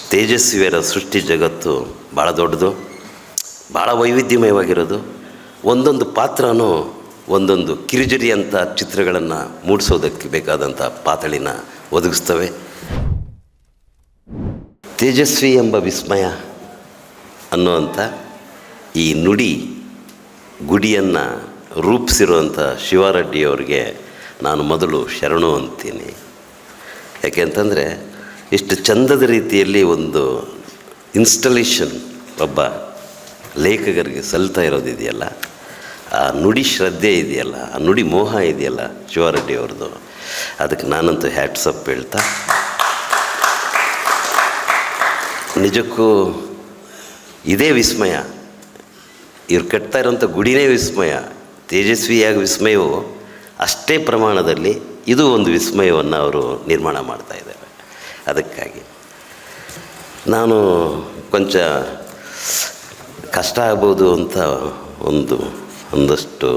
ತೇಜಸ್ವಿಯರ ಸೃಷ್ಟಿ ಜಗತ್ತು ಭಾಳ ದೊಡ್ಡದು ಭಾಳ ವೈವಿಧ್ಯಮಯವಾಗಿರೋದು. ಒಂದೊಂದು ಪಾತ್ರನೂ ಒಂದೊಂದು ಕಿರುಜರಿ ಅಂತ ಚಿತ್ರಗಳನ್ನು ಮೂಡಿಸೋದಕ್ಕೆ ಬೇಕಾದಂಥ ಪಾತಳಿನ ಒದಗಿಸ್ತವೆ. ತೇಜಸ್ವಿ ಎಂಬ ವಿಸ್ಮಯ ಅನ್ನುವಂಥ ಈ ನುಡಿ ಗುಡಿಯನ್ನು ರೂಪಿಸಿರುವಂಥ ಶಿವಾರೆಡ್ಡಿಯವರಿಗೆ ನಾನು ಮೊದಲು ಶರಣು ಅಂತೀನಿ. ಯಾಕೆ ಅಂತಂದರೆ ಇಷ್ಟು ಚಂದದ ರೀತಿಯಲ್ಲಿ ಒಂದು ಇನ್ಸ್ಟಲೇಷನ್ ಒಬ್ಬ ಲೇಖಕರಿಗೆ ಸಲ್ತಾ ಇರೋದಿದೆಯಲ್ಲ ಆ ನುಡಿ ಶ್ರದ್ಧೆ ಇದೆಯಲ್ಲ? ಆ ನುಡಿ ಮೋಹ ಇದೆಯಲ್ಲ ಶಿವಾರೆಡ್ಡಿ ಅವ್ರದ್ದು? ಅದಕ್ಕೆ ನಾನಂತೂ ಹ್ಯಾಟ್ಸಪ್ ಹೇಳ್ತಾ. ನಿಜಕ್ಕೂ ಇದೇ ವಿಸ್ಮಯ. ಇವ್ರು ಕಟ್ತಾ ಇರೋಂಥ ಗುಡಿನೇ ವಿಸ್ಮಯ. ತೇಜಸ್ವಿಯಾಗಿ ವಿಸ್ಮಯವು ಅಷ್ಟೇ ಪ್ರಮಾಣದಲ್ಲಿ ಇದು ಒಂದು ವಿಸ್ಮಯವನ್ನು ಅವರು ನಿರ್ಮಾಣ ಮಾಡ್ತಾ ಇದ್ದಾರೆ. ಅದಕ್ಕಾಗಿ. ನಾನು ಕೊಂಚ ಕಷ್ಟ ಆಗ್ಬೋದು ಅಂತ ಒಂದು, ಒಂದಷ್ಟು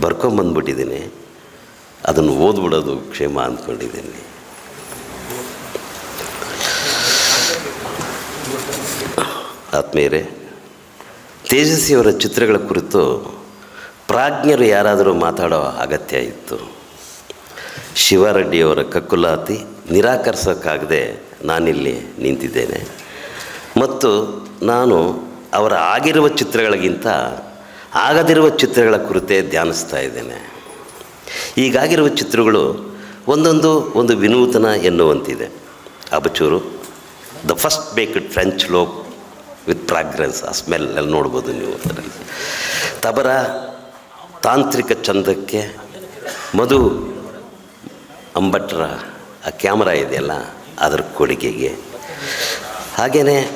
ಬರ್ಕೊಂಬಂದ್ಬಿಟ್ಟಿದ್ದೀನಿ ಅದನ್ನು ಓದ್ಬಿಡೋದು ಕ್ಷೇಮ ಅಂದ್ಕೊಂಡಿದ್ದೀನಿ. ಆತ್ಮೀಯರೇ, ತೇಜಸ್ವಿಯವರ ಚಿತ್ರಗಳ ಕುರಿತು ಪ್ರಾಜ್ಞರು ಯಾರಾದರೂ ಮಾತಾಡೋ ಅಗತ್ಯ ಇತ್ತು. ಶಿವರೆಡ್ಡಿಯವರ ಕಕ್ಕುಲಾತಿ ನಿರಾಕರಿಸೋಕ್ಕಾಗದೆ ನಾನಿಲ್ಲಿ ನಿಂತಿದ್ದೇನೆ. ಮತ್ತು ನಾನು ಅವರ ಆಗಿರುವ ಚಿತ್ರಗಳಿಗಿಂತ ಆಗದಿರುವ ಚಿತ್ರಗಳ ಕುರಿತೇ ಧ್ಯಾನಿಸ್ತಾ ಇದ್ದೇನೆ. ಈಗಾಗಿರುವ ಚಿತ್ರಗಳು ಒಂದೊಂದು ಒಂದು ವಿನೂತನ ಎನ್ನುವಂತಿದೆ. Abachuru, the first baked French loaf with fragrance ಆ ಸ್ಮೆಲ್ ಅಲ್ಲಿ ನೋಡ್ಬೋದು ನೀವು. ಅದರಲ್ಲಿ ತಬರ ತಾಂತ್ರಿಕ ಚಂದಕ್ಕೆ ಮಧು ಅಂಬಟ್ರ ಆ ಕ್ಯಾಮ್ರಾ ಇದೆಯಲ್ಲ ಅದರ ಕೊಡುಗೆಗೆ. ಹಾಗೆಯೇ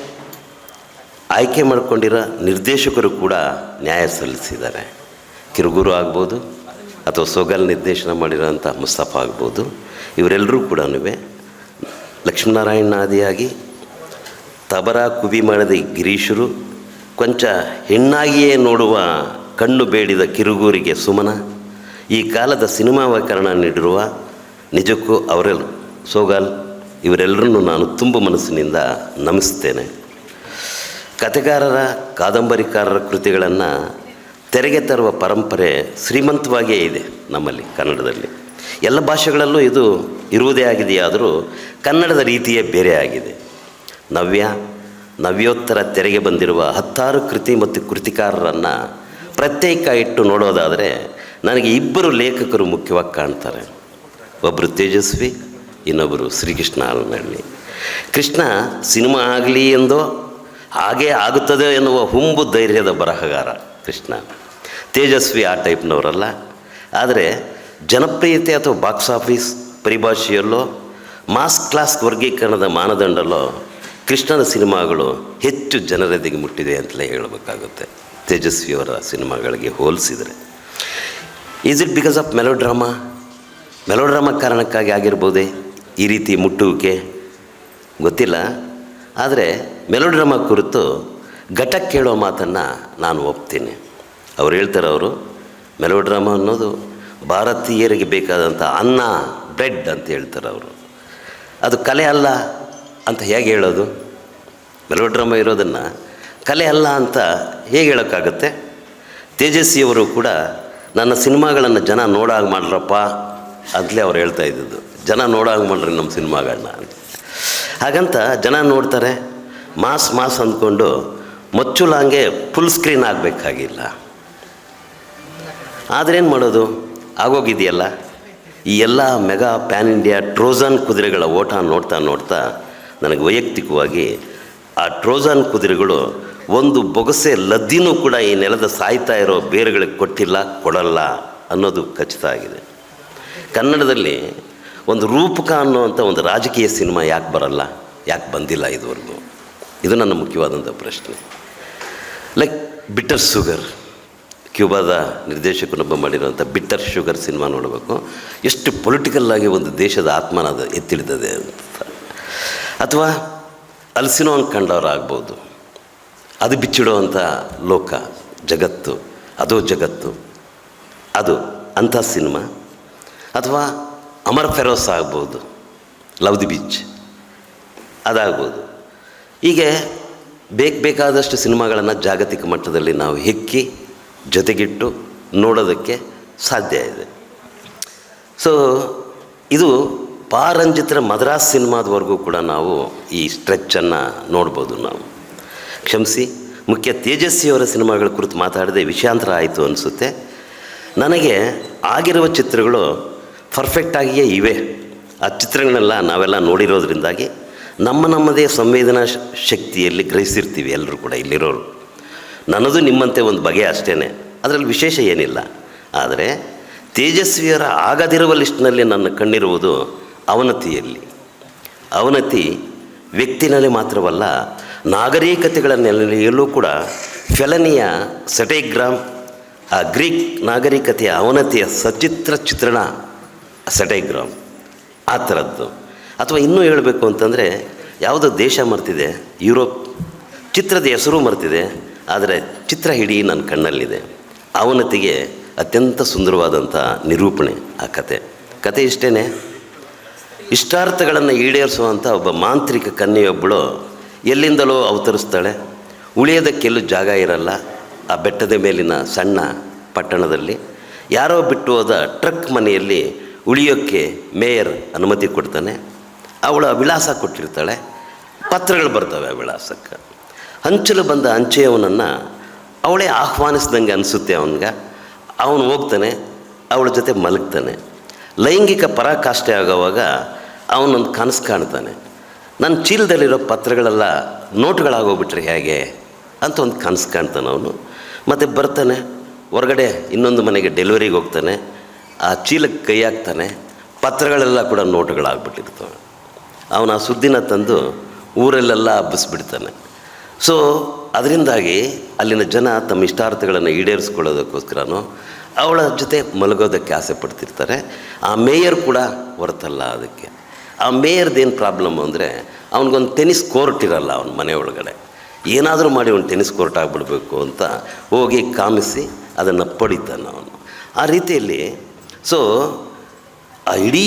ಆಯ್ಕೆ ಮಾಡಿಕೊಂಡಿರೋ ನಿರ್ದೇಶಕರು ಕೂಡ ನ್ಯಾಯ ಸಲ್ಲಿಸಿದ್ದಾರೆ. ಕಿರುಗುರು ಆಗ್ಬೋದು ಅಥವಾ ಸೊಗಲ್ ನಿರ್ದೇಶನ ಮಾಡಿರೋಂಥ ಮುಸ್ತಫಾ ಆಗ್ಬೋದು. ಇವರೆಲ್ಲರೂ ಕೂಡ ಲಕ್ಷ್ಮೀನಾರಾಯಣ ಆದಿಯಾಗಿ ತಬರ ಕುಬಿ ಮಾಡಿದ ಗಿರೀಶರು ಕೊಂಚ ಹೆಣ್ಣಾಗಿಯೇ ನೋಡುವ ಕಣ್ಣು ಬೇಡಿದ ಕಿರುಗೂರಿಗೆ ಸುಮನ ಈ ಕಾಲದ ಸಿನಿಮಾವಕರಣ ನೀಡಿರುವ ನಿಜಕ್ಕೂ ಅವರೆಲ್ಲ ಸೋಗಾಲ್ ಇವರೆಲ್ಲರನ್ನು ನಾನು ತುಂಬ ಮನಸ್ಸಿನಿಂದ ನಮಿಸ್ತೇನೆ. ಕಥೆಗಾರರ, ಕಾದಂಬರಿಕಾರರ ಕೃತಿಗಳನ್ನು ತೆರೆಗೆ ತರುವ ಪರಂಪರೆ ಶ್ರೀಮಂತವಾಗಿಯೇ ಇದೆ ನಮ್ಮಲ್ಲಿ, ಕನ್ನಡದಲ್ಲಿ. ಎಲ್ಲ ಭಾಷೆಗಳಲ್ಲೂ ಇದು ಇರುವುದೇ ಆಗಿದೆಯಾದರೂ ಕನ್ನಡದ ರೀತಿಯೇ ಬೇರೆ ಆಗಿದೆ. ನವ್ಯ, ನವ್ಯೋತ್ತರ ತೆರೆಗೆ ಬಂದಿರುವ ಹತ್ತಾರು ಕೃತಿ ಮತ್ತು ಕೃತಿಕಾರರನ್ನು ಪ್ರತ್ಯೇಕ ಇಟ್ಟು ನೋಡೋದಾದರೆ, ನನಗೆ ಇಬ್ಬರು ಲೇಖಕರು ಮುಖ್ಯವಾಗಿ ಕಾಣ್ತಾರೆ. ಒಬ್ಬರು ತೇಜಸ್ವಿ ಇನ್ನೊಬ್ಬರು ಶ್ರೀಕೃಷ್ಣ ಆಲನಹಳ್ಳಿ ಕೃಷ್ಣ ಸಿನಿಮಾ ಆಗಲಿ ಎಂದೋ ಹಾಗೇ ಆಗುತ್ತದೆ ಎನ್ನುವ ಹುಂಬು ಧೈರ್ಯದ ಬರಹಗಾರ ಕೃಷ್ಣ. ತೇಜಸ್ವಿ ಆ ಟೈಪ್ನವರಲ್ಲ. ಆದರೆ ಜನಪ್ರಿಯತೆ ಅಥವಾ ಬಾಕ್ಸ್ ಆಫೀಸ್ ಪರಿಭಾಷೆಯಲ್ಲೋ, ಮಾಸ್ ಕ್ಲಾಸ್ ವರ್ಗೀಕರಣದ ಮಾನದಂಡಲ್ಲೋ ಕೃಷ್ಣನ ಸಿನಿಮಾಗಳು ಹೆಚ್ಚು ಜನರೆದಿಗೆ ಮುಟ್ಟಿದೆ ಅಂತಲೇ ಹೇಳಬೇಕಾಗುತ್ತೆ. ತೇಜಸ್ವಿಯವರ ಸಿನಿಮಾಗಳಿಗೆ ಹೋಲಿಸಿದರೆ. Is it because of melodrama melodrama ಕಾರಣಕ್ಕಾಗಿ ಆಗಿರ್ಬೋದೇ ಈ ರೀತಿ ಮುಟ್ಟುವಿಕೆ? ಗೊತ್ತಿಲ್ಲ. ಆದರೆ ಮೆಲೋಡ್ರಾಮ ಕುರಿತು ಘಟ ಕೇಳೋ ಮಾತನ್ನು ನಾನು ಒಪ್ತೀನಿ. ಅವ್ರು ಹೇಳ್ತಾರೆ ಅವರು, ಮೆಲೋಡ್ರಾಮ ಅನ್ನೋದು ಭಾರತೀಯರಿಗೆ ಬೇಕಾದಂಥ ಅನ್ನ, ಬ್ರೆಡ್ ಅಂತ ಹೇಳ್ತಾರೆ ಅವರು. ಅದು ಕಲೆ ಅಲ್ಲ ಅಂತ ಹೇಗೆ ಹೇಳೋದು? ಮೆಲೋಡ್ರಾಮ ಇರೋದನ್ನು ಕಲೆ ಅಲ್ಲ ಅಂತ ಹೇಗೆ ಹೇಳೋಕ್ಕಾಗುತ್ತೆ? ತೇಜಸ್ವಿಯವರು ಕೂಡ ನನ್ನ ಸಿನಿಮಾಗಳನ್ನು ಜನ ನೋಡಾಗ ಮಾಡ್ರಪ್ಪ ಅಂತಲೇ ಅವ್ರು ಹೇಳ್ತಾ ಇದ್ದಿದ್ದು, ಜನ ನೋಡೋಂಗೆ ಮಾಡ್ರಿ ನಮ್ಮ ಸಿನಿಮಾಗಳನ್ನ ಹಾಗಂತ ಜನ ನೋಡ್ತಾರೆ, ಮಾಸ್ ಮಾಸ್ ಅಂದ್ಕೊಂಡು ಮಚ್ಚುಲಾಂಗೆ ಫುಲ್ ಸ್ಕ್ರೀನ್ ಆಗಬೇಕಾಗಿಲ್ಲ. ಏನು ಮಾಡೋದು? ಆಗೋಗಿದೆಯಲ್ಲ? ಈ ಎಲ್ಲ ಮೆಗಾ ಪ್ಯಾನ್ ಇಂಡಿಯಾ ಟ್ರೋಜನ್ ಕುದುರೆಗಳ ಓಟ ನೋಡ್ತಾ ನೋಡ್ತಾ ನನಗೆ ವೈಯಕ್ತಿಕವಾಗಿ ಆ ಟ್ರೋಜನ್ ಕುದುರೆಗಳು ಒಂದು ಬೊಗಸೆ ಲದ್ದಿನೂ ಕೂಡ ಈ ನೆಲದ ಸಾಯ್ತಾ ಇರೋ ಬೇರುಗಳಿಗೆ ಕೊಟ್ಟಿಲ್ಲ, ಕೊಡಲ್ಲ ಅನ್ನೋದು ಖಚಿತ ಆಗಿದೆ. ಕನ್ನಡದಲ್ಲಿ ಒಂದು ರೂಪಕ ಅನ್ನುವಂಥ ಒಂದು ರಾಜಕೀಯ ಸಿನಿಮಾ ಯಾಕೆ ಬರಲ್ಲ, ಯಾಕೆ ಬಂದಿಲ್ಲ ಇದುವರೆಗೂ? ಇದು ನನ್ನ ಮುಖ್ಯವಾದಂಥ ಪ್ರಶ್ನೆ. ಲೈಕ್ ಬಿಟ್ಟರ್ ಶುಗರ್ ಕ್ಯೂಬಾದ ನಿರ್ದೇಶಕನೊಬ್ಬ ಮಾಡಿರುವಂಥ ಬಿಟ್ಟರ್ ಶುಗರ್ ಸಿನಿಮಾ ನೋಡಬೇಕು. ಎಷ್ಟು ಪೊಲಿಟಿಕಲ್ಲಾಗಿ ಒಂದು ದೇಶದ ಆತ್ಮನ ಅದು ಎತ್ತಿಡ್ತದೆ ಅಂತ. ಅಥವಾ ಅಲ್ಸಿನೋ ಕಂಡವ್ರು ಆಗ್ಬೋದು. ಅದು ಬಿಚ್ಚಿಡುವಂಥ ಲೋಕ, ಜಗತ್ತು, ಅದೋ ಜಗತ್ತು, ಅದು ಅಂಥ ಸಿನಿಮಾ. ಅಥವಾ ಅಮರ್ ಫೆರೋಸ್ ಆಗ್ಬೋದು ಲವ್ ದಿ ಬೀಚ್ ಅದಾಗ್ಬೋದು. ಹೀಗೆ ಬೇಕು ಬೇಕಾದಷ್ಟು ಸಿನಿಮಾಗಳನ್ನು ಜಾಗತಿಕ ಮಟ್ಟದಲ್ಲಿ ನಾವು ಹೆಕ್ಕಿ ಜೊತೆಗಿಟ್ಟು ನೋಡೋದಕ್ಕೆ ಸಾಧ್ಯ ಇದೆ. ಸೊ ಇದು ಪಾರಂಜಿತ್ರ ಮದ್ರಾಸ್ ಸಿನಿಮಾದವರೆಗೂ ಕೂಡ ನಾವು ಈ ಸ್ಟ್ರೆಚ್ಚನ್ನು ನೋಡ್ಬೋದು ನಾವು. ಕ್ಷಮಿಸಿ, ಮುಖ್ಯ ತೇಜಸ್ವಿಯವರ ಸಿನಿಮಾಗಳ ಕುರಿತು ಮಾತಾಡದೆ ವಿಷಯಾಂತರ ಆಯಿತು ಅನಿಸುತ್ತೆ. ನನಗೆ ಆಗಿರುವ ಚಿತ್ರಗಳು ಪರ್ಫೆಕ್ಟಾಗಿಯೇ ಇವೆ. ಆ ಚಿತ್ರಗಳನ್ನೆಲ್ಲ ನಾವೆಲ್ಲ ನೋಡಿರೋದ್ರಿಂದಾಗಿ ನಮ್ಮ ನಮ್ಮದೇ ಸಂವೇದನಾ ಶಕ್ತಿಯಲ್ಲಿ ಗ್ರಹಿಸಿರ್ತೀವಿ ಎಲ್ಲರೂ ಕೂಡ ಇಲ್ಲಿರೋರು. ನನ್ನದು ನಿಮ್ಮಂತೆ ಒಂದು ಬಗೆ ಅಷ್ಟೇ ಅದರಲ್ಲಿ ವಿಶೇಷ ಏನಿಲ್ಲ. ಆದರೆ ತೇಜಸ್ವಿಯರ ಆಗದಿರುವ ಲಿಸ್ಟ್ನಲ್ಲಿ ನನ್ನ ಕಣ್ಣಿರುವುದು ಅವನತಿಯಲ್ಲಿ. ಅವನತಿ ವ್ಯಕ್ತಿನಲ್ಲಿ ಮಾತ್ರವಲ್ಲ ನಾಗರಿಕತೆಗಳ ನೆಲೆಯಲ್ಲೂ ಕೂಡ ಫೆಲನಿಯ ಸಟೈಗ್ರಾಮ್, ಆ ಗ್ರೀಕ್ ನಾಗರಿಕತೆಯ ಅವನತಿಯ ಸಚಿತ್ರ ಚಿತ್ರಣ ಸಟೈಗ್ರಾಮ್, ಆ ಥರದ್ದು. ಅಥವಾ ಇನ್ನೂ ಹೇಳಬೇಕು ಅಂತಂದರೆ, ಯಾವುದೋ ದೇಶ ಮರ್ತಿದೆ, ಯುರೋಪ್, ಚಿತ್ರದ ಹೆಸರು ಮರ್ತಿದೆ, ಆದರೆ ಚಿತ್ರ ಹಿಡಿ ನನ್ನ ಕಣ್ಣಲ್ಲಿದೆ. ಅವನತಿಗೆ ಅತ್ಯಂತ ಸುಂದರವಾದಂಥ ನಿರೂಪಣೆ ಆ ಕತೆ. ಕತೆ ಇಷ್ಟೇ ಇಷ್ಟಾರ್ಥಗಳನ್ನು ಈಡೇರಿಸುವಂಥ ಒಬ್ಬ ಮಾಂತ್ರಿಕ ಕನ್ಯೆಯೊಬ್ಬಳು ಎಲ್ಲಿಂದಲೋ ಅವತರಿಸ್ತಾಳೆ. ಉಳಿಯೋದಕ್ಕೆಲ್ಲೂ ಜಾಗ ಇರಲ್ಲ, ಆ ಬೆಟ್ಟದ ಮೇಲಿನ ಸಣ್ಣ ಪಟ್ಟಣದಲ್ಲಿ. ಯಾರೋ ಬಿಟ್ಟು ಹೋದ ಟ್ರಕ್ ಮನೆಯಲ್ಲಿ ಉಳಿಯೋಕ್ಕೆ ಮೇಯರ್ ಅನುಮತಿ ಕೊಡ್ತಾನೆ. ಅವಳ ವಿಳಾಸ ಕೊಟ್ಟಿರ್ತಾಳೆ. ಪತ್ರಗಳು ಬರ್ತವೆ ಆ ವಿಳಾಸಕ್ಕೆ. ಹಂಚಲು ಬಂದ ಅಂಚೆಯವನನ್ನು ಅವಳೇ ಆಹ್ವಾನಿಸ್ದಂಗೆ ಅನಿಸುತ್ತೆ ಅವನಿಗೆ. ಅವನು ಹೋಗ್ತಾನೆ, ಅವಳ ಜೊತೆ ಮಲಗ್ತಾನೆ. ಲೈಂಗಿಕ ಪರಾಕಾಷ್ಠೆ ಆಗೋವಾಗ ಅವನೊಂದು ಕನಸು ಕಾಣ್ತಾನೆ. ನನ್ನ ಚೀಲದಲ್ಲಿರೋ ಪತ್ರಗಳೆಲ್ಲ ನೋಟುಗಳಾಗೋಗ್ಬಿಟ್ರೆ ಹೇಗೆ? ಅಂತ ಒಂದು ಕನಸು ಕಾಣ್ತಾನೆ ಅವನು. ಮತ್ತು ಬರ್ತಾನೆ, ಹೊರಗಡೆ ಇನ್ನೊಂದು ಮನೆಗೆ ಡೆಲಿವರಿಗೆ ಹೋಗ್ತಾನೆ. ಆ ಚೀಲಕ್ಕೆ ಕೈ ಹಾಕ್ತಾನೆ, ಪತ್ರಗಳೆಲ್ಲ ಕೂಡ ನೋಟುಗಳಾಗ್ಬಿಟ್ಟಿರ್ತವೆ. ಅವನು ಆ ಸುದ್ದಿನ ತಂದು ಊರಲ್ಲೆಲ್ಲ ಹಬ್ಬಿಸ್ಬಿಡ್ತಾನೆ. ಸೊ ಅದರಿಂದಾಗಿ ಅಲ್ಲಿನ ಜನ ತಮ್ಮ ಇಷ್ಟಾರ್ಥಗಳನ್ನು ಈಡೇರಿಸ್ಕೊಳ್ಳೋದಕ್ಕೋಸ್ಕರನೂ, ಅವಳ ಜೊತೆ ಮಲಗೋದಕ್ಕೆ ಆಸೆ ಪಡ್ತಿರ್ತಾರೆ. ಆ ಮೇಯರ್ ಕೂಡ ಹೊರತಲ್ಲ ಅದಕ್ಕೆ. ಆ ಮೇಯರ್ದೇನು ಪ್ರಾಬ್ಲಮ್ ಅಂದರೆ, ಅವನಿಗೊಂದು ಟೆನಿಸ್ ಕೋರ್ಟ್ ಇರಲ್ಲ ಅವನ ಮನೆ ಒಳಗಡೆ. ಏನಾದರೂ ಮಾಡಿ ಅವ್ನು ಟೆನಿಸ್ ಕೋರ್ಟ್ ಆಗಿಬಿಡ್ಬೇಕು ಅಂತ ಹೋಗಿ ಕಾಮಿಸಿ ಅದನ್ನು ಪಡಿತಾನೆ ಅವನು. ಆ ರೀತಿಯಲ್ಲಿ ಸೊ ಇಡೀ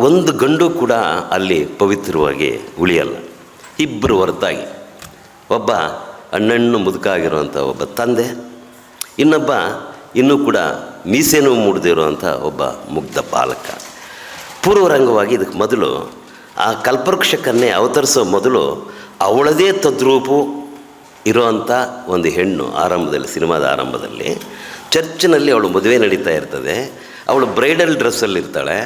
ಒಂದು ಗಂಡು ಕೂಡ ಅಲ್ಲಿ ಪವಿತ್ರವಾಗಿ ಉಳಿಯಲ್ಲ. ಇಬ್ಬರು ಹೊರತಾಗಿ. ಒಬ್ಬ ಅಣ್ಣಣ್ಣು ಮುದುಕಾಗಿರುವಂಥ ಒಬ್ಬ ತಂದೆ, ಇನ್ನೊಬ್ಬ ಇನ್ನೂ ಕೂಡ ಮೀಸೆನೂ ಮೂಡದಿರುವಂಥ ಒಬ್ಬ ಮುಗ್ಧ ಬಾಲಕ. ಪೂರ್ವರಂಗವಾಗಿ ಇದಕ್ಕೆ ಮೊದಲು ಆ ಕಲ್ಪವೃಕ್ಷಕನ್ನೇ ಅವತರಿಸೋ ಮೊದಲು ಅವಳದೇ ತದ್ರೂಪು ಇರೋವಂಥ ಒಂದು ಹೆಣ್ಣು ಆರಂಭದಲ್ಲಿ, ಸಿನಿಮಾದ ಆರಂಭದಲ್ಲಿ. ಚರ್ಚ್ನಲ್ಲಿ ಅವಳು ಮದುವೆ ನಡೀತಾ ಇರ್ತದೆ. ಅವಳು ಬ್ರೈಡಲ್ ಡ್ರೆಸ್ಸಲ್ಲಿ ಇರ್ತಾಳೆ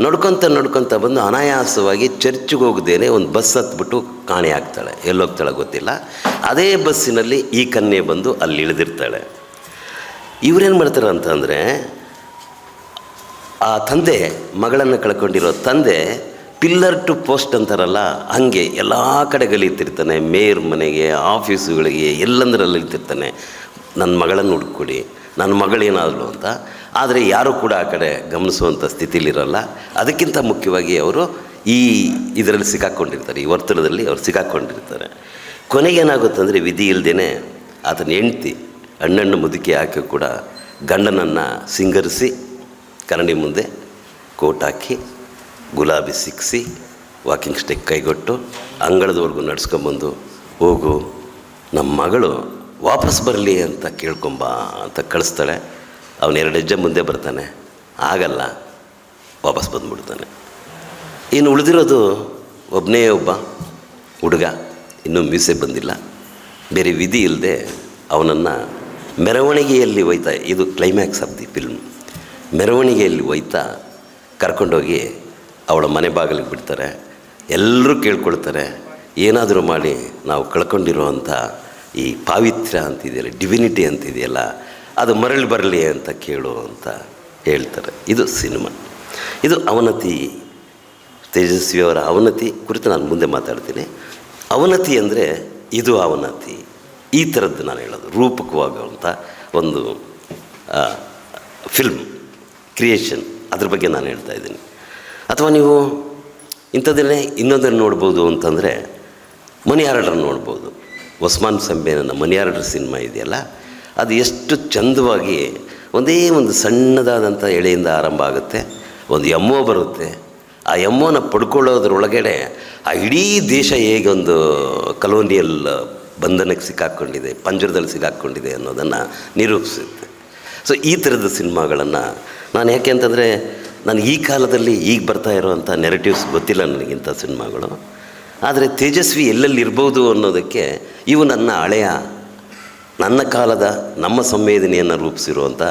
ನಡ್ಕೊತ ನಡ್ಕೊತ ಬಂದು ಅನಾಯಾಸವಾಗಿ ಚರ್ಚ್ಗೆ ಹೋಗದೇನೆ ಒಂದು ಬಸ್ ಹತ್ಬಿಟ್ಟು ಕಾಣೆ ಆಗ್ತಾಳೆ. ಎಲ್ಲೋಗ್ತಾಳೆ ಗೊತ್ತಿಲ್ಲ. ಅದೇ ಬಸ್ಸಿನಲ್ಲಿ ಈ ಕನ್ಯೆ ಬಂದು ಅಲ್ಲಿ ಇಳಿದಿರ್ತಾಳೆ ಇವರೇನು ಮಾಡ್ತಾರೆ ಅಂತಂದರೆ ಆ ತಂದೆ, ಮಗಳನ್ನು ಕಳ್ಕೊಂಡಿರೋ ತಂದೆ ಪಿಲ್ಲರ್ ಟು ಪೋಸ್ಟ್ ಅಂತಾರಲ್ಲ, ಹಾಗೆ ಎಲ್ಲ ಕಡೆ ಗಲೀತಿರ್ತಾನೆ. ಮೇಯರ್ ಮನೆಗೆ, ಆಫೀಸುಗಳಿಗೆ ಎಲ್ಲಂದ್ರಲ್ಲಿ ಇರ್ತಿರ್ತಾನೆ ನನ್ನ ಮಗಳನ್ನು ಹುಡ್ಕೊಡಿ. ನನ್ನ ಮಗಳೇನಾದಳು ಅಂತ. ಆದರೆ ಯಾರೂ ಕೂಡ ಆ ಕಡೆ ಗಮನಿಸುವಂಥ ಸ್ಥಿತಿಲಿರಲ್ಲ. ಅದಕ್ಕಿಂತ ಮುಖ್ಯವಾಗಿ ಅವರು ಈ ಇದರಲ್ಲಿ ಸಿಕ್ಕಾಕ್ಕೊಂಡಿರ್ತಾರೆ ಈ ವರ್ತನದಲ್ಲಿ ಅವರು ಸಿಕ್ಕಾಕ್ಕೊಂಡಿರ್ತಾರೆ ಕೊನೆಗೇನಾಗುತ್ತಂದರೆ ವಿಧಿ ಇಲ್ಲದೇ ಆತನ ಹೆಂಡ್ತಿ ಅಣ್ಣಣ್ಣ ಮುದುಕಿ ಹಾಕಿ ಕೂಡ ಗಂಡನನ್ನು ಸಿಂಗರಿಸಿ ಕರಣಿ ಮುಂದೆ ಕೋಟ್ ಹಾಕಿ, ಗುಲಾಬಿ ಸಿಕ್ಕಿಸಿ ವಾಕಿಂಗ್ ಸ್ಟಿಕ್ ಕೈಗೊಟ್ಟು ಅಂಗಳದವರೆಗೂ ನಡ್ಸ್ಕೊಂಬಂದು ಹೋಗು. ನಮ್ಮ ಮಗಳು ವಾಪಸ್ ಬರಲಿ ಅಂತ ಕೇಳ್ಕೊಂಬ ಅಂತ ಕಳಿಸ್ತಾಳೆ. ಅವನು ಎರಡು ಹೆಜ್ಜೆ ಮುಂದೆ ಬರ್ತಾನೆ. ಆಗಲ್ಲ. ವಾಪಸ್ ಬಂದುಬಿಡ್ತಾನೆ. ಇನ್ನು ಉಳಿದಿರೋದು ಒಬ್ಬನೇ ಒಬ್ಬ ಹುಡುಗ. ಇನ್ನೂ ಮೀಸೆ ಬಂದಿಲ್ಲ. ಬೇರೆ ವಿಧಿ ಇಲ್ಲದೆ ಅವನನ್ನು ಮೆರವಣಿಗೆಯಲ್ಲಿ ಒಯ್ತಾ, ಇದು ಕ್ಲೈಮ್ಯಾಕ್ಸ್ ಆಫ್ ದಿ ಫಿಲ್ಮ್ ಮೆರವಣಿಗೆಯಲ್ಲಿ ಒಯ್ತಾ ಕರ್ಕೊಂಡೋಗಿ ಅವಳ ಮನೆ ಬಾಗಿಲಿಗೆ ಬಿಡ್ತಾರೆ. ಎಲ್ಲರೂ ಕೇಳ್ಕೊಳ್ತಾರೆ. ಏನಾದರೂ ಮಾಡಿ ನಾವು ಕಳ್ಕೊಂಡಿರುವಂಥ ಈ ಪಾವಿತ್ರ್ಯ ಅಂತಿದೆಯಲ್ಲ ಡಿವಿನಿಟಿ ಅಂತಿದೆಯಲ್ಲ, ಅದು ಮರಳಿ ಬರಲಿ ಅಂತ ಕೇಳು ಅಂತ ಹೇಳ್ತಾರೆ. ಇದು ಸಿನಿಮಾ. ಇದು ಅವನತಿ, ತೇಜಸ್ವಿಯವರ ಅವನತಿ ಕುರಿತು ನಾನು ಮುಂದೆ ಮಾತಾಡ್ತೀನಿ. ಅವನತಿ ಅಂದರೆ ಇದು ಅವನತಿ. ಈ ಥರದ್ದು ನಾನು ಹೇಳೋದು ರೂಪಕವಾಗುವಂಥ ಒಂದು ಫಿಲ್ಮ್ ಕ್ರಿಯೇಷನ್ ಅದ್ರ ಬಗ್ಗೆ ನಾನು ಹೇಳ್ತಾ ಇದ್ದೀನಿ. ಅಥವಾ ನೀವು ಇಂಥದ್ದನ್ನೇ ಇನ್ನೊಂದನ್ನು ನೋಡ್ಬೋದು ಅಂತಂದರೆ ಮನಿ ಆರ್ಡರ್ ನೋಡ್ಬೋದು. ಒಸ್ಮಾನ್ ಮನಿ ಆರ್ಡರ್ ಸಿನಿಮಾ ಇದೆಯಲ್ಲ, ಅದು ಎಷ್ಟು ಚಂದವಾಗಿ ಒಂದೇ ಒಂದು ಸಣ್ಣದಾದಂಥ ಎಳೆಯಿಂದ ಆರಂಭ ಆಗುತ್ತೆ, ಒಂದು ಎಮ್ಮೋ ಬರುತ್ತೆ. ಆ ಎಮ್ಮೋನ ಪಡ್ಕೊಳ್ಳೋದ್ರೊಳಗಡೆ ಆ ಇಡೀ ದೇಶ ಹೇಗೊಂದು ಕಲೋನಿಯಲ್ ಬಂಧನಕ್ಕೆ ಸಿಕ್ಕಾಕ್ಕೊಂಡಿದೆ ಪಂಜರದಲ್ಲಿ ಸಿಕ್ಕಾಕ್ಕೊಂಡಿದೆ ಅನ್ನೋದನ್ನು ನಿರೂಪಿಸುತ್ತೆ. ಸೊ ಈ ಥರದ ಸಿನಿಮಾಗಳನ್ನು ನಾನು ಯಾಕೆ ಅಂತಂದರೆ, ನಾನು ಈ ಕಾಲದಲ್ಲಿ ಈಗ ಬರ್ತಾ ಇರೋವಂಥ ನೆರೆಟಿವ್ಸ್ ಗೊತ್ತಿಲ್ಲ ನನಗಿಂಥ ಸಿನಿಮಾಗಳು. ಆದರೆ ತೇಜಸ್ವಿ ಎಲ್ಲೆಲ್ಲಿರ್ಬೋದು ಅನ್ನೋದಕ್ಕೆ ಇವು ನನ್ನ ಹಳೆಯ, ನನ್ನ ಕಾಲದ, ನಮ್ಮ ಸಂವೇದನೆಯನ್ನು ರೂಪಿಸಿರುವಂಥ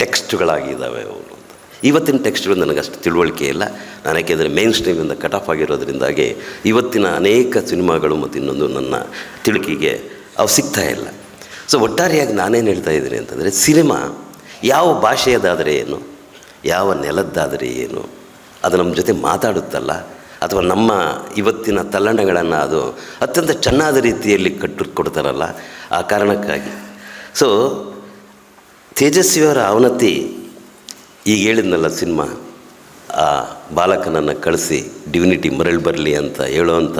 ಟೆಕ್ಸ್ಟ್ಗಳಾಗಿದ್ದಾವೆ ಅವು ಅಂತ. ಇವತ್ತಿನ ಟೆಕ್ಸ್ಟ್ಗಳು ನನಗಷ್ಟು ತಿಳುವಳಿಕೆ ಇಲ್ಲ. ನಾನು ಯಾಕೆಂದರೆ ಮೇನ್ ಸ್ಟ್ರೀಮಿಂದ ಕಟ್ ಆಫ್ ಆಗಿರೋದ್ರಿಂದಾಗಿ ಇವತ್ತಿನ ಅನೇಕ ಸಿನಿಮಾಗಳು ಮತ್ತು ಇನ್ನೊಂದು ನನ್ನ ತಿಳುಕಿಗೆ ಅವು ಸಿಗ್ತಾ ಇಲ್ಲ. ಸೊ ಒಟ್ಟಾರೆಯಾಗಿ ನಾನೇನು ಹೇಳ್ತಾ ಇದ್ದೀನಿ ಅಂತಂದರೆ ಸಿನಿಮಾ ಯಾವ ಭಾಷೆಯದಾದರೆ ಏನು, ಯಾವ ನೆಲದ್ದಾದರೆ ಏನು, ಅದು ನಮ್ಮ ಜೊತೆ ಮಾತಾಡುತ್ತಲ್ಲ ಅಥವಾ ನಮ್ಮ ಇವತ್ತಿನ ತಲ್ಲಣಗಳನ್ನು ಅದು ಅತ್ಯಂತ ಚೆನ್ನಾದ ರೀತಿಯಲ್ಲಿ ಕಟ್ಟು ಕೊಡ್ತಾರಲ್ಲ ಆ ಕಾರಣಕ್ಕಾಗಿ. ಸೊ ತೇಜಸ್ವಿಯವರ ಅವನತಿ ಈಗ ಹೇಳಿದ್ನಲ್ಲ ಸಿನಿಮಾ. ಆ ಬಾಲಕನನ್ನು ಕಳಿಸಿ ಡಿವಿನಿಟಿ ಮರಳಿ ಬರಲಿ ಅಂತ ಹೇಳುವಂಥ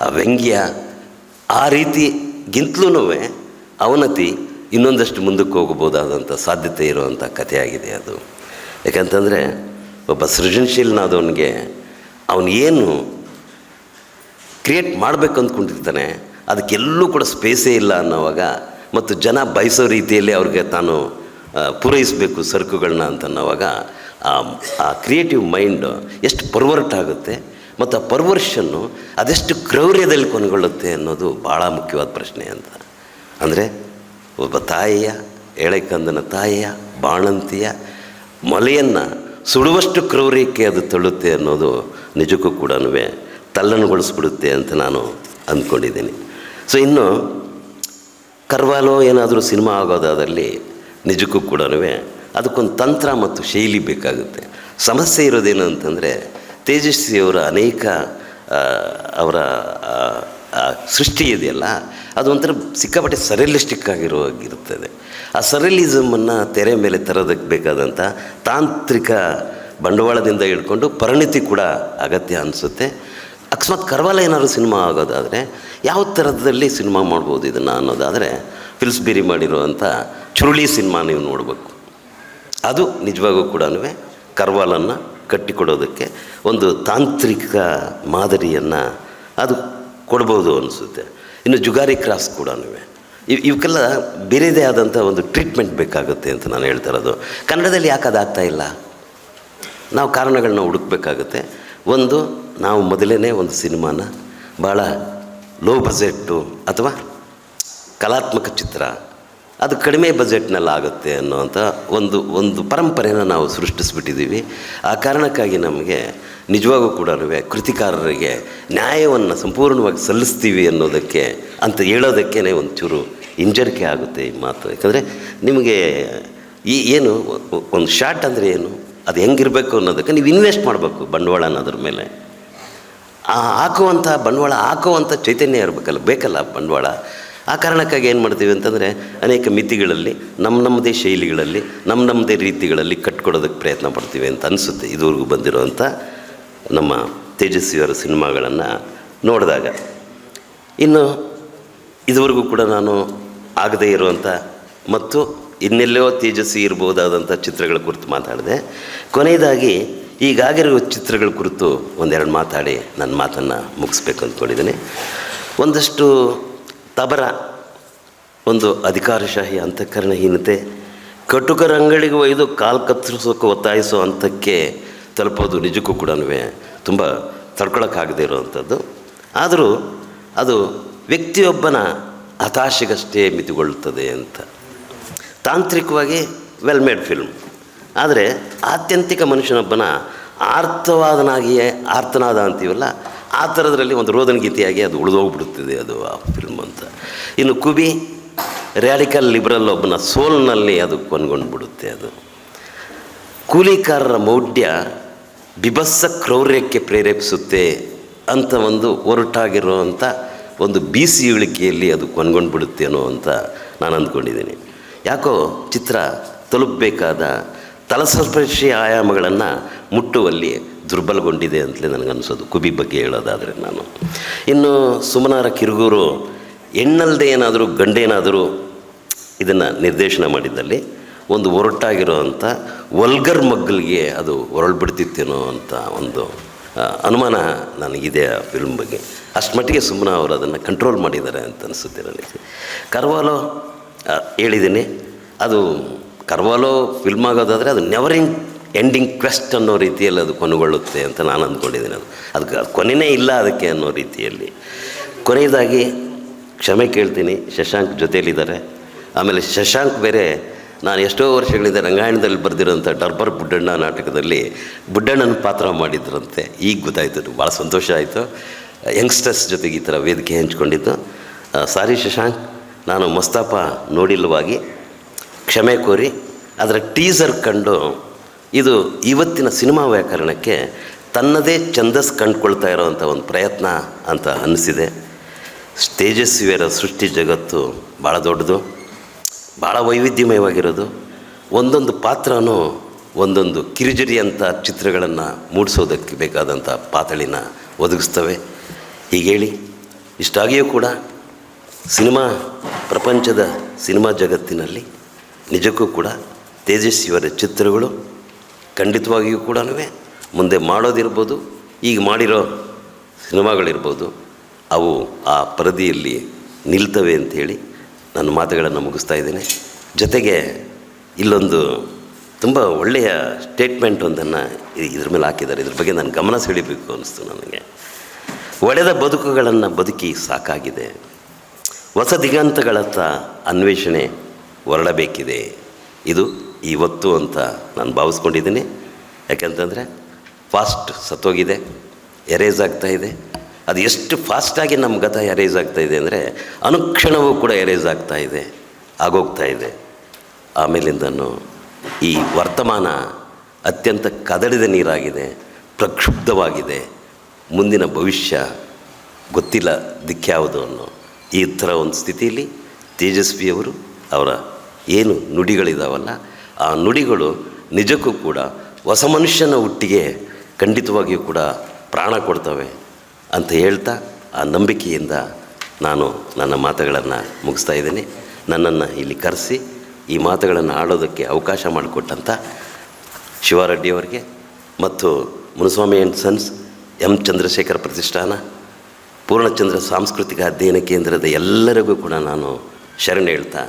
ಆ ವ್ಯಂಗ್ಯ ಆ ರೀತಿಗಿಂತಲೂ ಅವನತಿ ಇನ್ನೊಂದಷ್ಟು ಮುಂದಕ್ಕೆ ಹೋಗಬಹುದಾದಂಥ ಸಾಧ್ಯತೆ ಇರುವಂಥ ಕಥೆಯಾಗಿದೆ ಅದು. ಯಾಕಂತಂದರೆ ಒಬ್ಬ ಸೃಜನಶೀಲನಾದವನಿಗೆ ಅವನು ಏನು ಕ್ರಿಯೇಟ್ ಮಾಡಬೇಕು ಅಂದ್ಕೊಂಡಿರ್ತಾನೆ, ಅದಕ್ಕೆಲ್ಲೂ ಕೂಡ ಸ್ಪೇಸೇ ಇಲ್ಲ ಅನ್ನೋವಾಗ ಮತ್ತು ಜನ ಬಯಸೋ ರೀತಿಯಲ್ಲಿ ಅವ್ರಿಗೆ ತಾನು ಪೂರೈಸಬೇಕು ಸರಕುಗಳನ್ನ ಅಂತ ಅನ್ನೋವಾಗ, ಆ ಕ್ರಿಯೇಟಿವ್ ಮೈಂಡ್ ಎಷ್ಟು ಪರ್ವರ್ಟ್ ಆಗುತ್ತೆ ಮತ್ತು ಆ ಪರ್ವರ್ಷನ್ನು ಅದೆಷ್ಟು ಕ್ರೌರ್ಯದಲ್ಲಿ ಕೊನೆಗೊಳ್ಳುತ್ತೆ ಅನ್ನೋದು ಭಾಳ ಮುಖ್ಯವಾದ ಪ್ರಶ್ನೆ ಅಂತ. ಅಂದರೆ ಒಬ್ಬ ತಾಯಿಯ ಎಳೆಕಂದನ ತಾಯಿಯ, ಬಾಣಂತಿಯ ಮೊಲೆಯನ್ನು ಸುಡುವಷ್ಟು ಕ್ರೌರ್ಯಕ್ಕೆ ಅದು ತಳ್ಳುತ್ತೆ ಅನ್ನೋದು ನಿಜಕ್ಕೂ ಕೂಡ ತಲ್ಲಣಗೊಳಿಸ್ಬಿಡುತ್ತೆ ಅಂತ ನಾನು ಅಂದ್ಕೊಂಡಿದ್ದೀನಿ. ಸೊ ಇನ್ನು ಕರ್ವಾಲೋ ಏನಾದರೂ ಸಿನಿಮಾ ಆಗೋದಾದಲ್ಲಿ ನಿಜಕ್ಕೂ ಕೂಡ ಅದಕ್ಕೊಂದು ತಂತ್ರ ಮತ್ತು ಶೈಲಿ ಬೇಕಾಗುತ್ತೆ. ಸಮಸ್ಯೆ ಇರೋದೇನು ಅಂತಂದರೆ ತೇಜಸ್ವಿಯವರ ಅನೇಕ ಅವರ ಸೃಷ್ಟಿ ಇದೆಯಲ್ಲ, ಅದು ಒಂಥರ ಸಿಕ್ಕಾಪಟ್ಟೆ ಸರಿಯಲಿಸ್ಟಿಕ್ ಆಗಿರುವಾಗಿರುತ್ತದೆ ಆ ಸರಿಯಲಿಸಮನ್ನು ತೆರೆ ಮೇಲೆ ತರೋದಕ್ಕೆ ಬೇಕಾದಂಥ ತಾಂತ್ರಿಕ ಬಂಡವಾಳದಿಂದ ಹಿಡ್ಕೊಂಡು ಪರಿಣಿತಿ ಕೂಡ ಅಗತ್ಯ ಅನಿಸುತ್ತೆ. ಅಕಸ್ಮಾತ್ ಕರ್ವಾಲ ಏನಾದ್ರು ಸಿನಿಮಾ ಆಗೋದಾದರೆ ಯಾವ ಥರದಲ್ಲಿ ಸಿನಿಮಾ ಮಾಡ್ಬೋದು ಇದನ್ನು ಅನ್ನೋದಾದರೆ ಫಿಲ್ಸ್ಬೇರಿ ಮಾಡಿರುವಂಥ ಚುರುಳಿ ಸಿನಿಮಾ ನೀವು ನೋಡಬೇಕು. ಅದು ನಿಜವಾಗೂ ಕೂಡ ಕರ್ವಾಲನ್ನು ಕಟ್ಟಿಕೊಡೋದಕ್ಕೆ ಒಂದು ತಾಂತ್ರಿಕ ಮಾದರಿಯನ್ನು ಅದು ಕೊಡ್ಬೋದು ಅನಿಸುತ್ತೆ. ಇನ್ನು ಜುಗಾರಿ ಕ್ರಾಸ್ ಕೂಡ ಇವ್ ಇವಕ್ಕೆಲ್ಲ ಬೇರೆದೇ ಆದಂಥ ಒಂದು ಟ್ರೀಟ್ಮೆಂಟ್ ಬೇಕಾಗುತ್ತೆ ಅಂತ ನಾನು ಹೇಳ್ತಾ ಇರೋದು. ಕನ್ನಡದಲ್ಲಿ ಯಾಕೆ ಅದಾಗ್ತಾ ಇಲ್ಲ? ನಾವು ಕಾರಣಗಳನ್ನ ಹುಡುಕಬೇಕಾಗುತ್ತೆ. ಒಂದು, ನಾವು ಮೊದಲೇ ಒಂದು ಸಿನಿಮಾನ ಭಾಳ ಲೋ ಬಜೆಟ್ಟು ಅಥವಾ ಕಲಾತ್ಮಕ ಚಿತ್ರ, ಅದು ಕಡಿಮೆ ಬಜೆಟ್ನಲ್ಲಿ ಆಗುತ್ತೆ ಅನ್ನೋವಂಥ ಒಂದು ಒಂದು ಪರಂಪರೆನ ನಾವು ಸೃಷ್ಟಿಸಿಬಿಟ್ಟಿದ್ದೀವಿ. ಆ ಕಾರಣಕ್ಕಾಗಿ ನಮಗೆ ನಿಜವಾಗೂ ಕೂಡ ಕೃತಿಕಾರರಿಗೆ ನ್ಯಾಯವನ್ನು ಸಂಪೂರ್ಣವಾಗಿ ಸಲ್ಲಿಸ್ತೀವಿ ಅನ್ನೋದಕ್ಕೆ ಅಂತ ಹೇಳೋದಕ್ಕೇ ಒಂಚೂರು ಹಿಂಜರಿಕೆ ಆಗುತ್ತೆ ಈ ಮಾತು. ಯಾಕಂದರೆ ನಿಮಗೆ ಈ ಏನು, ಒಂದು ಶಾರ್ಟ್ ಅಂದರೆ ಏನು? ಅದು ಹೆಂಗಿರಬೇಕು ಅನ್ನೋದಕ್ಕೆ ನೀವು ಇನ್ವೆಸ್ಟ್ ಮಾಡಬೇಕು ಬಂಡವಾಳ ಅನ್ನೋದ್ರ ಮೇಲೆ. ಆ ಹಾಕುವಂಥ ಬಂಡವಾಳ, ಹಾಕುವಂಥ ಚೈತನ್ಯ ಇರಬೇಕಲ್ಲ, ಬೇಕಲ್ಲ ಬಂಡವಾಳ? ಆ ಕಾರಣಕ್ಕಾಗಿ ಏನು ಮಾಡ್ತೀವಿ ಅಂತಂದರೆ ಅನೇಕ ಮಿತಿಗಳಲ್ಲಿ ನಮ್ಮ ನಮ್ಮದೇ ಶೈಲಿಗಳಲ್ಲಿ ನಮ್ಮ ನಮ್ಮದೇ ರೀತಿಗಳಲ್ಲಿ ಕಟ್ಕೊಡೋದಕ್ಕೆ ಪ್ರಯತ್ನ ಪಡ್ತೀವಿ ಅಂತ ಅನಿಸುತ್ತೆ ಇದುವರೆಗೂ ಬಂದಿರುವಂಥ ನಮ್ಮ ತೇಜಸ್ವಿಯವರ ಸಿನಿಮಾಗಳನ್ನು ನೋಡಿದಾಗ. ಇನ್ನು ಇದುವರೆಗೂ ಕೂಡ ನಾನು ಆಗದೇ ಇರುವಂಥ ಮತ್ತು ಇನ್ನೆಲ್ಲೋ ತೇಜಸ್ವಿ ಇರ್ಬೋದಾದಂಥ ಚಿತ್ರಗಳ ಕುರಿತು ಮಾತಾಡಿದೆ. ಕೊನೆಯದಾಗಿ ಈಗಾಗಿರೋ ಚಿತ್ರಗಳ ಕುರಿತು ಒಂದೆರಡು ಮಾತಾಡಿ ನನ್ನ ಮಾತನ್ನು ಮುಗಿಸ್ಬೇಕು ಅಂದ್ಕೊಂಡಿದ್ದೀನಿ. ಒಂದಷ್ಟು ತಬರ, ಒಂದು ಅಧಿಕಾರಶಾಹಿ ಅಂತಃಕರಣಹೀನತೆ ಕಟುಕರ ಅಂಗಡಿಗೆ ಒಯ್ದು ಕಾಲು ಕತ್ತರಿಸೋಕೆ ಒತ್ತಾಯಿಸೋ ಹಂತಕ್ಕೆ ತಲುಪೋದು ನಿಜಕ್ಕೂ ಕೂಡ ತುಂಬ ತಡ್ಕೊಳಕ್ಕಾಗದೇ ಇರುವಂಥದ್ದು. ಆದರೂ ಅದು ವ್ಯಕ್ತಿಯೊಬ್ಬನ ಹತಾಶೆಗಷ್ಟೇ ಮಿತಿಗೊಳ್ಳುತ್ತದೆ ಅಂತ. ತಾಂತ್ರಿಕವಾಗಿ ವೆಲ್ ಮೇಡ್ ಫಿಲ್ಮ್ ಆದರೆ ಆತ್ಯಂತಿಕ ಮನುಷ್ಯನೊಬ್ಬನ ಆರ್ತವಾದನಾಗಿಯೇ ಆರ್ತನಾದ ಅಂತೀವಲ್ಲ, ಆ ಥರದ್ರಲ್ಲಿ ಒಂದು ರೋದನ ಗೀತೆಯಾಗಿ ಅದು ಉಳಿದೋಗ್ಬಿಡುತ್ತದೆ ಅದು ಆ ಫಿಲ್ಮ್ ಅಂತ. ಇನ್ನು ಕುಬಿ ರ್ಯಾಡಿಕಲ್ ಲಿಬ್ರಲ್ ಒಬ್ಬನ ಸೋಲ್ನಲ್ಲಿ ಅದು ಕೊನ್ಗೊಂಡ್ಬಿಡುತ್ತೆ ಅದು. ಕೂಲಿಕಾರರ ಮೌಢ್ಯ ಬಿಭತ್ಸ ಕ್ರೌರ್ಯಕ್ಕೆ ಪ್ರೇರೇಪಿಸುತ್ತೆ ಅಂತ ಒಂದು ಹೊರಟಾಗಿರುವಂಥ ಒಂದು ಬೀಸಿ ಇಳಿಕೆಯಲ್ಲಿ ಅದು ಕೊನ್ಗೊಂಡ್ಬಿಡುತ್ತೇನೋ ಅಂತ ನಾನು ಅಂದ್ಕೊಂಡಿದ್ದೀನಿ ಯಾಕೋ ಚಿತ್ರ ತಲುಪಬೇಕಾದ ತಲಸಸ್ಪರ್ಶಿ ಆಯಾಮಗಳನ್ನು ಮುಟ್ಟುವಲ್ಲಿ ದುರ್ಬಲಗೊಂಡಿದೆ ಅಂತಲೇ ನನಗನ್ನಿಸೋದು ಕುಬಿ ಬಗ್ಗೆ ಹೇಳೋದಾದರೆ ನಾನು. ಇನ್ನು ಸುಮನಾರ ಕಿರುಗೂರು ಹೆಣ್ಣಲ್ಲದೆ ಏನಾದರೂ ಗಂಡೇನಾದರೂ ಇದನ್ನು ನಿರ್ದೇಶನ ಮಾಡಿದ್ದಲ್ಲಿ, ಒಂದು ಒರಟಾಗಿರೋವಂಥ ವಲ್ಗರ್ ಮಗ್ಗಲಿಗೆ ಅದು ಹೊರಳ್ಬಿಡ್ತಿತ್ತೇನೋ ಅಂತ ಒಂದು ಅನುಮಾನ ನನಗಿದೆ ಆ ಫಿಲ್ಮ್ ಬಗ್ಗೆ. ಅಷ್ಟು ಮಟ್ಟಿಗೆ ಸುಮ್ಮನ ಅವರು ಅದನ್ನು ಕಂಟ್ರೋಲ್ ಮಾಡಿದ್ದಾರೆ ಅಂತ ಅನಿಸುತ್ತೆ ನನಗೆ. ಕರ್ವಾಲೋ ಹೇಳಿದ್ದೀನಿ. ಅದು ಕರ್ವಾಲೋ ಫಿಲ್ಮ್ ಆಗೋದಾದರೆ ಅದು ನೆವರಿಂಗ್ ಎಂಡಿಂಗ್ ಕ್ವೆಸ್ಟ್ ಅನ್ನೋ ರೀತಿಯಲ್ಲಿ ಅದು ಕೊನೆಗೊಳ್ಳುತ್ತೆ ಅಂತ ನಾನು ಅಂದ್ಕೊಂಡಿದ್ದೀನಿ ಅದು. ಅದಕ್ಕೆ ಕೊನೆಯೇ ಇಲ್ಲ ಅದಕ್ಕೆ ಅನ್ನೋ ರೀತಿಯಲ್ಲಿ. ಕೊನೆಯದಾಗಿ ಕ್ಷಮೆ ಕೇಳ್ತೀನಿ, ಶಶಾಂಕ್ ಜೊತೆಯಲ್ಲಿದ್ದಾರೆ. ಆಮೇಲೆ ಶಶಾಂಕ್ ಬೇರೆ, ನಾನು ಎಷ್ಟೋ ವರ್ಷಗಳಿಂದ ರಂಗಾಯಣದಲ್ಲಿ ಬರೆದಿರೋಂಥ ಡರ್ಬರ್ ಬುಡ್ಡಣ್ಣ ನಾಟಕದಲ್ಲಿ ಬುಡ್ಡಣ್ಣನ ಪಾತ್ರ ಮಾಡಿದ್ರಂತೆ. ಈಗ ಗೊತ್ತಾಯ್ತು ಭಾಳ ಸಂತೋಷ ಆಯಿತು. ಯಂಗ್ಸ್ಟರ್ಸ್ ಜೊತೆಗೆ ಈ ಥರ ವೇದಿಕೆ ಹಂಚ್ಕೊಂಡಿದ್ದು. ಸಾರಿ ಶಶಾಂಕ್ ನಾನು ಮಸ್ತಾಪ ನೋಡಿಲ್ಲವಾಗಿ ಕ್ಷಮೆ ಕೋರಿ ಅದರ ಟೀಸರ್ ಕಂಡು ಇದು ಇವತ್ತಿನ ಸಿನಿಮಾ ವ್ಯಾಕರಣಕ್ಕೆ ತನ್ನದೇ ಛಂದಸ್ ಕಂಡುಕೊಳ್ತಾ ಇರೋವಂಥ ಒಂದು ಪ್ರಯತ್ನ ಅಂತ ಅನ್ನಿಸಿದೆ. ತೇಜಸ್ವಿಯರ ಸೃಷ್ಟಿ ಜಗತ್ತು ಭಾಳ ದೊಡ್ಡದು, ಭಾಳ ವೈವಿಧ್ಯಮಯವಾಗಿರೋದು. ಒಂದೊಂದು ಪಾತ್ರನೂ ಒಂದೊಂದು ಕಿರಿಜಿರಿ ಅಂತ ಚಿತ್ರಗಳನ್ನು ಮೂಡಿಸೋದಕ್ಕೆ ಬೇಕಾದಂಥ ಪಾತಳಿನ ಒದಗಿಸ್ತವೆ. ಹೀಗೇಳಿ, ಇಷ್ಟಾಗಿಯೂ ಕೂಡ ಸಿನಿಮಾ, ಪ್ರಪಂಚದ ಸಿನಿಮಾ ಜಗತ್ತಿನಲ್ಲಿ ನಿಜಕ್ಕೂ ಕೂಡ ತೇಜಸ್ವಿಯವರ ಚಿತ್ರಗಳು ಖಂಡಿತವಾಗಿಯೂ ಕೂಡ ಮುಂದೆ ಮಾಡೋದಿರ್ಬೋದು, ಈಗ ಮಾಡಿರೋ ಸಿನಿಮಾಗಳಿರ್ಬೋದು, ಅವು ಆ ಪರದಿಯಲ್ಲಿ ನಿಲ್ತವೆ ಅಂಥೇಳಿ ನನ್ನ ಮಾತುಗಳನ್ನು ಮುಗಿಸ್ತಾ ಇದ್ದೇನೆ. ಜೊತೆಗೆ ಇಲ್ಲೊಂದು ತುಂಬ ಒಳ್ಳೆಯ ಸ್ಟೇಟ್ಮೆಂಟ್ ಒಂದನ್ನು ಇದ್ರ ಮೇಲೆ ಹಾಕಿದ್ದಾರೆ. ಇದ್ರ ಬಗ್ಗೆ ನಾನು ಗಮನ ಸೆಳಿಬೇಕು ಅನ್ನಿಸ್ತು ನನಗೆ. ಒಡೆದ ಬದುಕುಗಳನ್ನು ಬದುಕಿ ಸಾಕಾಗಿದೆ. ಹೊಸ ದಿಗಂತಗಳತ್ತ ಅನ್ವೇಷಣೆ ಹೊರಡಬೇಕಿದೆ. ಇದು ಇವತ್ತು ಅಂತ ನಾನು ಭಾವಿಸ್ಕೊಂಡಿದ್ದೀನಿ. ಯಾಕೆಂತಂದರೆ ಫಾಸ್ಟ್ ಸತ್ತೋಗಿದೆ ಎರೇಸ್ ಆಗ್ತಾ ಇದೆ. ಅದು ಎಷ್ಟು ಫಾಸ್ಟಾಗಿ ನಮ್ಮ ಗತ ಎರೇಸ್ ಆಗ್ತಾ ಇದೆ ಅಂದರೆ ಅನುಕ್ಷಣವೂ ಕೂಡ ಎರೇಸ್ ಆಗ್ತಾ ಇದೆ, ಆಗೋಗ್ತಾ ಇದೆ. ಆಮೇಲಿಂದನೂ ಈ ವರ್ತಮಾನ ಅತ್ಯಂತ ಕದಡಿದ ನೀರಾಗಿದೆ, ಪ್ರಕ್ಷುಬ್ಧವಾಗಿದೆ. ಮುಂದಿನ ಭವಿಷ್ಯ ಗೊತ್ತಿಲ್ಲ ದಿಕ್ಕ್ಯಾವುದು ಅನ್ನೋ ಈ ಥರ ಒಂದು ಸ್ಥಿತಿಯಲ್ಲಿ ತೇಜಸ್ವಿಯವರು ಅವರ ಏನು ನುಡಿಗಳಿದಾವಲ್ಲ, ಆ ನುಡಿಗಳು ನಿಜಕ್ಕೂ ಕೂಡ ಹೊಸ ಮನುಷ್ಯನ ಹುಟ್ಟಿಗೆ ಖಂಡಿತವಾಗಿಯೂ ಕೂಡ ಪ್ರಾಣ ಕೊಡ್ತವೆ ಅಂತ ಹೇಳ್ತಾ ಆ ನಂಬಿಕೆಯಿಂದ ನಾನು ನನ್ನ ಮಾತುಗಳನ್ನು ಮುಗಿಸ್ತಾ ಇದ್ದೀನಿ. ನನ್ನನ್ನು ಇಲ್ಲಿ ಕರೆಸಿ ಈ ಮಾತುಗಳನ್ನು ಆಡೋದಕ್ಕೆ ಅವಕಾಶ ಮಾಡಿಕೊಟ್ಟಂಥ ಶಿವಾರೆಡ್ಡಿಯವರಿಗೆ ಮತ್ತು Munuswamy and Sons M Chandrashekar ಪ್ರತಿಷ್ಠಾನ ಪೂರ್ಣಚಂದ್ರ ಸಾಂಸ್ಕೃತಿಕ ಅಧ್ಯಯನ ಕೇಂದ್ರದ ಎಲ್ಲರಿಗೂ ಕೂಡ ನಾನು ಶರಣ ಹೇಳ್ತಾ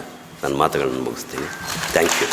ನನ್ನ ಮಾತುಗಳನ್ನು ಮುಗಿಸ್ತೀನಿ. Thank you